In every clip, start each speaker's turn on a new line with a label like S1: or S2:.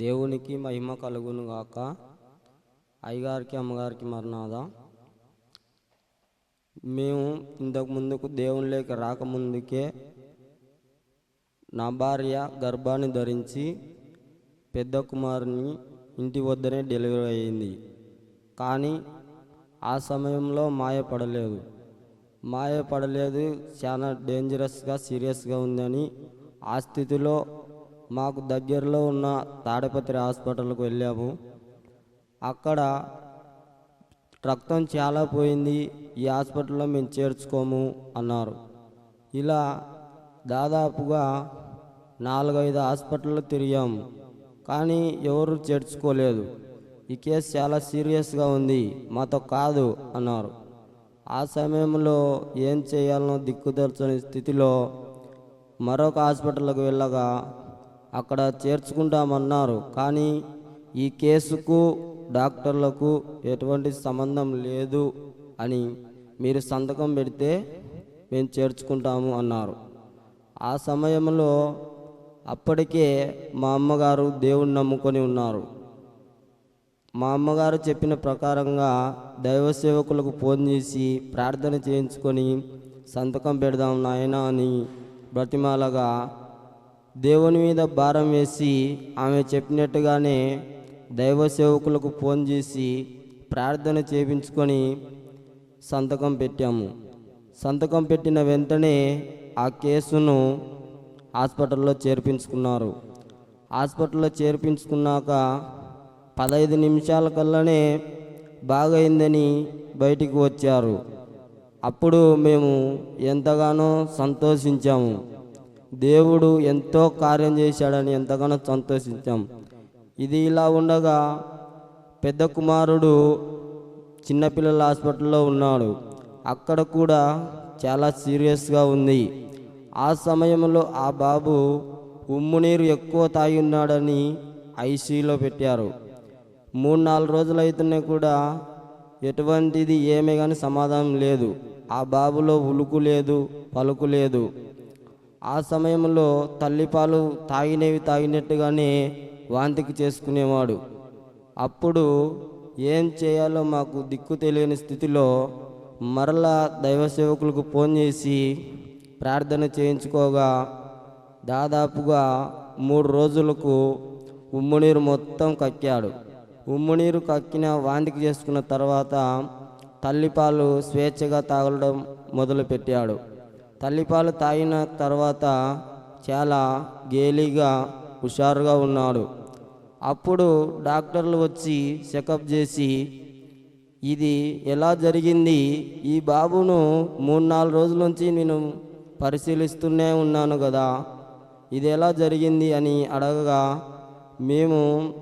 S1: దేవునికి మహిమ కలుగును గాక. అయ్యగారికి అమ్మగారికి మరణాదా. మేము ఇంతకు ముందుకు దేవునిలోకి రాకముందుకే నా భార్య గర్భాన్ని ధరించి పెద్ద కుమారుని ఇంటి వద్దనే డెలివరీ అయింది. కానీ ఆ సమయంలో మాయపడలేదు. మాయపడలేదు చాలా డేంజరస్గా సీరియస్గా ఉందని ఆ స్థితిలో మాకు దగ్గరలో ఉన్న తాడపత్రి హాస్పిటల్కి వెళ్ళాము. అక్కడ రక్తం చాలా పోయింది. ఈ హాస్పిటల్లో మేము చేర్చుకోము అన్నారు. ఇలా దాదాపుగా నాలుగైదు హాస్పిటల్లో తిరిగాము కానీ ఎవరు చేర్చుకోలేదు. ఈ కేసు చాలా సీరియస్గా ఉంది. మాతో కాదు అన్నారు. ఆ సమయంలో ఏం చేయాలనో దిక్కుదర్చని స్థితిలో మరొక హాస్పిటల్కి వెళ్ళగా అక్కడ చేర్చుకుంటామన్నారు. కానీ ఈ కేసుకు డాక్టర్లకు ఎటువంటి సంబంధం లేదు అని మీరు సంతకం పెడితే మేము చేర్చుకుంటాము అన్నారు. ఆ సమయంలో అప్పటికే మా అమ్మగారు దేవుణ్ణి నమ్ముకొని ఉన్నారు. మా అమ్మగారు చెప్పిన ప్రకారంగా దైవ సేవకులకు ఫోన్ చేసి ప్రార్థన చేయించుకొని సంతకం పెడదాం నాయన అని బ్రతిమాలగా దేవుని మీద భారం వేసి ఆమె చెప్పినట్టుగానే దైవ సేవకులకు ఫోన్ చేసి ప్రార్థన చేయించుకొని సంతకం పెట్టాము. సంతకం పెట్టిన వెంటనే ఆ కేసును హాస్పిటల్లో చేర్పించుకున్నారు. హాస్పిటల్లో చేర్పించుకున్నాక పదహైదు నిమిషాల కల్లానే బాగైందని బయటికి వచ్చారు. అప్పుడు మేము ఎంతగానో సంతోషించాము. దేవుడు ఎంతో కార్యం చేశాడని ఎంతగానో సంతోషించాం. ఇది ఇలా ఉండగా పెద్ద కుమారుడు చిన్నపిల్లల హాస్పిటల్లో ఉన్నాడు. అక్కడ కూడా చాలా సీరియస్గా ఉంది. ఆ సమయంలో ఆ బాబు ఉమ్ము నీరు ఎక్కువ తాగి ఉన్నాడని ఐసీలో పెట్టారు. మూడు నాలుగు రోజులు అవుతున్నా కూడా ఎటువంటిది ఏమీ కానీ సమాధానం లేదు. ఆ బాబులో ఉలుకు లేదు పలుకు లేదు. ఆ సమయంలో తల్లిపాలు తాగినవి తాగినట్టుగానే వాంతికి చేసుకునేవాడు. అప్పుడు ఏం చేయాలో మాకు దిక్కు తెలియని స్థితిలో మరలా దైవ సేవకులకు ఫోన్ చేసి ప్రార్థన చేయించుకోగా దాదాపుగా మూడు రోజులకు ఉమ్మునీరు మొత్తం కక్కాడు. ఉమ్మునీరు కక్కిన వాంతికి చేసుకున్న తర్వాత తల్లిపాలు స్వేచ్ఛగా తాగడం మొదలుపెట్టాడు. తల్లిపాలు తాగిన తర్వాత చాలా గేలిగా హుషారుగా ఉన్నాడు. అప్పుడు డాక్టర్లు వచ్చి చెకప్ చేసి ఇది ఎలా జరిగింది? ఈ బాబును మూడు నాలుగు రోజుల నుంచి నేను పరిశీలిస్తూనే ఉన్నాను కదా. ఇది ఎలా జరిగింది? అని అడగగా మేము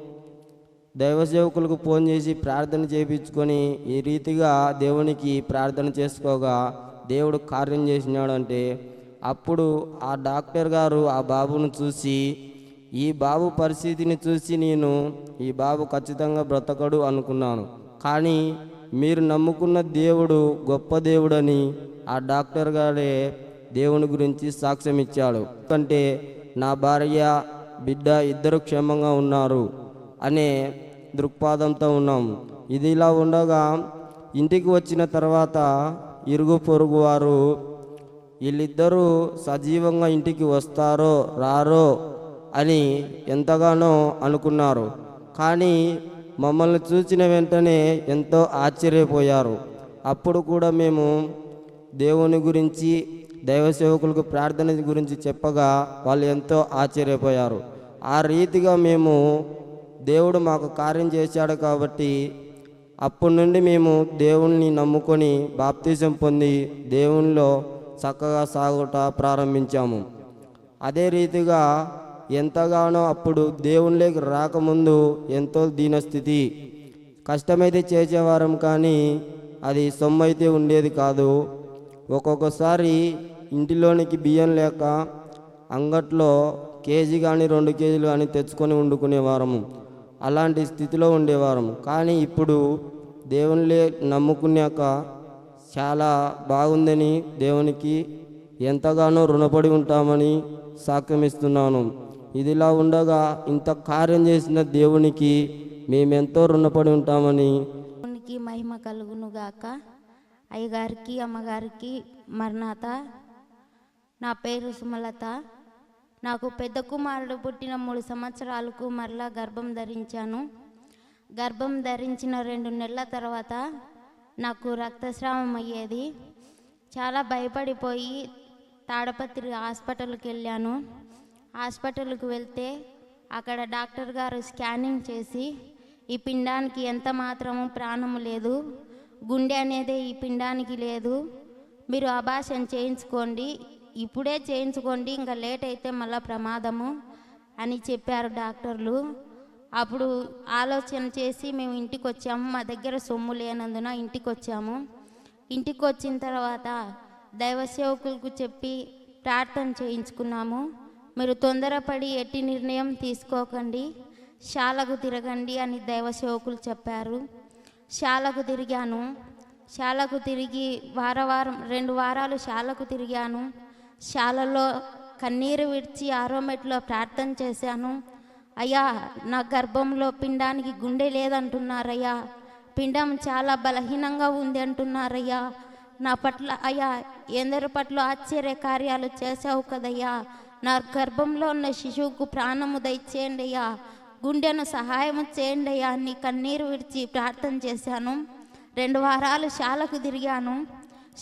S1: దైవ సేవకులకు ఫోన్ చేసి ప్రార్థన చేయించుకొని ఈ రీతిగా దేవునికి ప్రార్థన చేసుకోగా. దేవుడు కార్యం చేసినాడంటే అప్పుడు ఆ డాక్టర్ గారు ఆ బాబును చూసి ఈ బాబు పరిస్థితిని చూసి నేను ఈ బాబు ఖచ్చితంగా బ్రతకడు అనుకున్నాను. కానీ మీరు నమ్ముకున్న దేవుడు గొప్ప దేవుడని ఆ డాక్టర్ గారే దేవుని గురించి సాక్ష్యం ఇచ్చాడు. ఎందుకంటే నా భార్య బిడ్డ ఇద్దరు క్షేమంగా ఉన్నారు అనే దృక్పాదంతో ఉన్నాం. ఇది ఇలా ఉండగా ఇంటికి వచ్చిన తర్వాత ఇరుగు పొరుగు వారు వీళ్ళిద్దరూ సజీవంగా ఇంటికి వస్తారో రారో అని ఎంతగానో అనుకున్నారు. కానీ మమ్మల్ని చూసిన వెంటనే ఎంతో ఆశ్చర్యపోయారు. అప్పుడు కూడా మేము దేవుని గురించి దైవ సేవకులకు ప్రార్థన గురించి చెప్పగా వాళ్ళు ఎంతో ఆశ్చర్యపోయారు. ఆ రీతిగా మేము దేవుడు మాకు కార్యం చేశాడు కాబట్టి అప్పటి నుండి మేము దేవుణ్ణి నమ్ముకొని బాప్తిజం పొంది దేవునిలో చక్కగా సాగుట ప్రారంభించాము. అదే రీతిగా ఎంతగానో అప్పుడు దేవునిలోకి రాకముందు ఎంతో దీనస్థితి. కష్టమైతే చేసేవారం కానీ అది సొమ్మైతే ఉండేది కాదు. ఒక్కొక్కసారి ఇంటిలోనికి బియ్యం లేక అంగట్లో కేజీ కానీ రెండు కేజీలు కానీ తెచ్చుకొని వండుకునేవారము. అలాంటి స్థితిలో ఉండేవారము. కానీ ఇప్పుడు దేవునిలే నమ్ముకున్నాక చాలా బాగుందని దేవునికి ఎంతగానో రుణపడి ఉంటామని సాక్ష్యమిస్తున్నాను. ఇదిలా ఉండగా ఇంత కార్యం చేసిన దేవునికి మేమెంతో రుణపడి ఉంటామని
S2: దేవునికి మహిమ కలుగునుగాక అయ్యగారికి అమ్మగారికి మరణాత నా పేరు సుమలత. నాకు పెద్ద కుమారుడు పుట్టిన మూడు సంవత్సరాలకు మరలా గర్భం ధరించాను. గర్భం ధరించిన రెండు నెలల తర్వాత నాకు రక్తస్రావం అయ్యేది. చాలా భయపడిపోయి తాడపత్రి హాస్పిటల్కి వెళ్ళాను. హాస్పిటల్కి వెళ్తే అక్కడ డాక్టర్ గారు స్కానింగ్ చేసి ఈ పిండానికి ఎంత మాత్రము ప్రాణము లేదు గుండె అనేది ఈ పిండానికి లేదు మీరు అభాషణ చేయించుకోండి ఇప్పుడే చేయించుకోండి ఇంకా లేట్ అయితే మళ్ళీ ప్రమాదము అని చెప్పారు డాక్టర్లు. అప్పుడు ఆలోచన చేసి మేము ఇంటికి వచ్చాము మా దగ్గర సొమ్ము లేనందున ఇంటికి వచ్చాము ఇంటికి వచ్చిన తర్వాత దైవ సేవకులకు చెప్పి ప్రార్థన చేయించుకున్నాము. మీరు తొందరపడి ఎట్టి నిర్ణయం తీసుకోకండి శాలకు తిరగండి అని దైవ సేవకులు చెప్పారు. శాలకు తిరిగాను శాలకు తిరిగి వారవారం రెండు వారాలు శాలకు తిరిగాను. శాలలో కన్నీరు విడిచి ఆరోమెట్లో ప్రార్థన చేశాను. అయ్యా నా గర్భంలో పిండానికి గుండె లేదంటున్నారయ్యా. పిండం చాలా బలహీనంగా ఉంది అంటున్నారయ్యా. నా పట్ల అయ్యా ఎందరి పట్ల ఆశ్చర్య కార్యాలు చేసావు కదయ్యా. నా గర్భంలో ఉన్న శిశువుకు ప్రాణము దయచేయండి అయ్యా గుండెను సహాయం చేయండి అయ్యా అని కన్నీరు విడిచి ప్రార్థన చేశాను. రెండు వారాలు శాలకు తిరిగాను.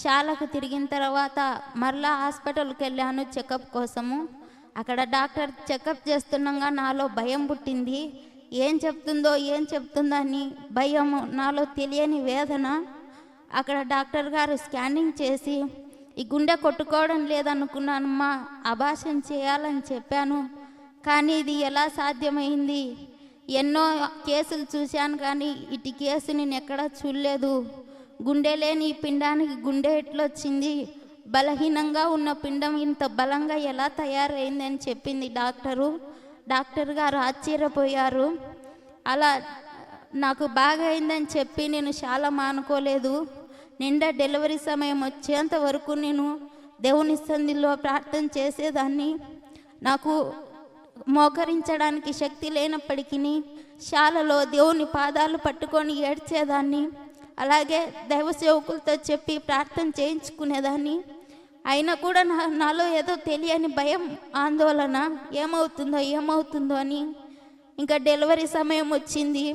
S2: శాలకు తిరిగిన తర్వాత మరలా హాస్పిటల్కి వెళ్ళాను చెకప్ కోసము. అక్కడ డాక్టర్ చెకప్ చేస్తుండగా నాలో భయం పుట్టింది. ఏం చెప్తుందో ఏం చెప్తుందో అని భయము నాలో తెలియని వేదన. అక్కడ డాక్టర్ గారు స్కానింగ్ చేసి ఈ గుండె కొట్టుకోవడం లేదనుకున్నానమ్మా అభాషణ చేయాలని చెప్పాను. కానీ ఇది ఎలా సాధ్యమైంది? ఎన్నో కేసులు చూశాను కానీ ఇటు కేసు నేను ఎక్కడా చూడలేదు. గుండె లేని ఈ పిండానికి గుండె ఎట్లొచ్చింది? బలహీనంగా ఉన్న పిండం ఇంత బలంగా ఎలా తయారైంది అని చెప్పింది డాక్టరు. డాక్టర్ గారు ఆశ్చర్యపోయారు. అలా నాకు బాగా అయిందని చెప్పి నేను చాలా మానుకోలేదు. నిండా డెలివరీ సమయం వచ్చేంత వరకు నేను దేవుని సంధిలో ప్రార్థన చేసేదాన్ని. నాకు మోకరించడానికి శక్తి లేనప్పటికీ శాలలో దేవుని పాదాలు పట్టుకొని ఏడ్చేదాన్ని. అలాగే దైవ సేవకులతో చెప్పి ప్రార్థన చేయించుకునేదాన్ని. అయినా కూడా నా నాలో ఏదో తెలియని భయం ఆందోళన ఏమవుతుందో ఏమవుతుందో అని. ఇంకా డెలివరీ సమయం వచ్చింది.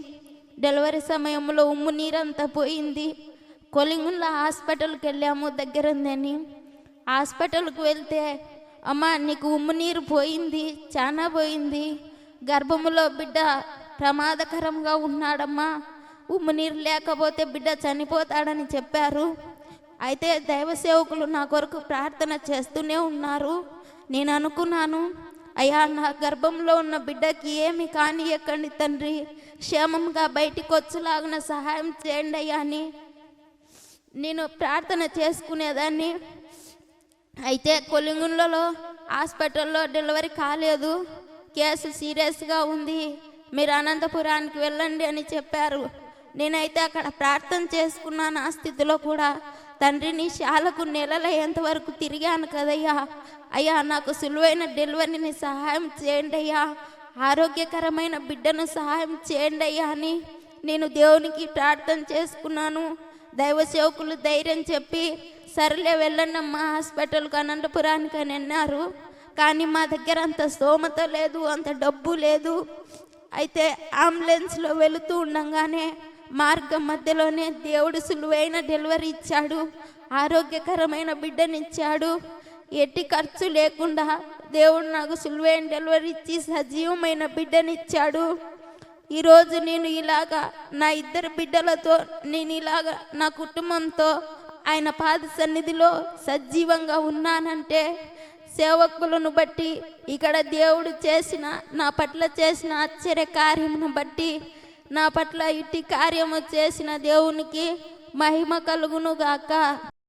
S2: డెలివరీ సమయంలో ఉమ్ము నీరంతా పోయింది. కొలింగుల హాస్పిటల్కి వెళ్ళాము దగ్గర ఉందని హాస్పిటల్కి వెళ్తే అమ్మ నీకు ఉమ్ము నీరు పోయింది చాలా పోయింది. గర్భములో బిడ్డ ప్రమాదకరంగా ఉన్నాడమ్మా. ఉమ్ము నీరు లేకపోతే బిడ్డ చనిపోతాడని చెప్పారు. అయితే దైవ సేవకులు నా కొరకు ప్రార్థన చేస్తూనే ఉన్నారు. నేను అనుకున్నాను అయ్యా నా గర్భంలో ఉన్న బిడ్డకి ఏమి కానియకండి తండ్రి. క్షేమంగా బయటికి వచ్చేలాగిన సహాయం చేయండి అయ్యా అని నేను ప్రార్థన చేసుకునేదాన్ని. అయితే కొలింగులలో హాస్పిటల్లో డెలివరీ కాలేదు. కేసు సీరియస్గా ఉంది. మీరు అనంతపురానికి వెళ్ళండి అని చెప్పారు. నేనైతే అక్కడ ప్రార్థన చేసుకున్నాను. ఆ స్థితిలో కూడా తండ్రిని శాలకు నెలలయ్యేంత వరకు తిరిగాను కదయ్యా. అయ్యా నాకు సులువైన డెలివరీని సహాయం చేయండి అయ్యా. ఆరోగ్యకరమైన బిడ్డను సహాయం చేయండి అయ్యా అని నేను దేవునికి ప్రార్థన చేసుకున్నాను. దైవ సేవకులు ధైర్యం చెప్పి సర్లే వెళ్ళండి అమ్మా హాస్పిటల్కి అనంతపురానికి అని అన్నారు. కానీ మా దగ్గర అంత స్తోమత లేదు అంత డబ్బు లేదు. అయితే అంబులెన్స్లో వెళుతూ ఉండగానే మార్గం మధ్యలోనే దేవుడు సులువైన డెలివరీ ఇచ్చాడు. ఆరోగ్యకరమైన బిడ్డనిచ్చాడు ఎట్టి ఖర్చు లేకుండా దేవుడు నాకు సులువైన డెలివరీ ఇచ్చి సజీవమైన బిడ్డనిచ్చాడు ఈరోజు నేను ఇలాగా నా ఇద్దరు బిడ్డలతో నేను ఇలాగా నా కుటుంబంతో ఆయన పాద సన్నిధిలో సజీవంగా ఉన్నానంటే సేవకులను బట్టి ఇక్కడ దేవుడు చేసిన నా పట్ల చేసిన ఆశ్చర్య కార్యమును బట్టి నా పట్ల ఇట్టి కార్యము చేసిన దేవునికి మహిమ కలుగునుగాక.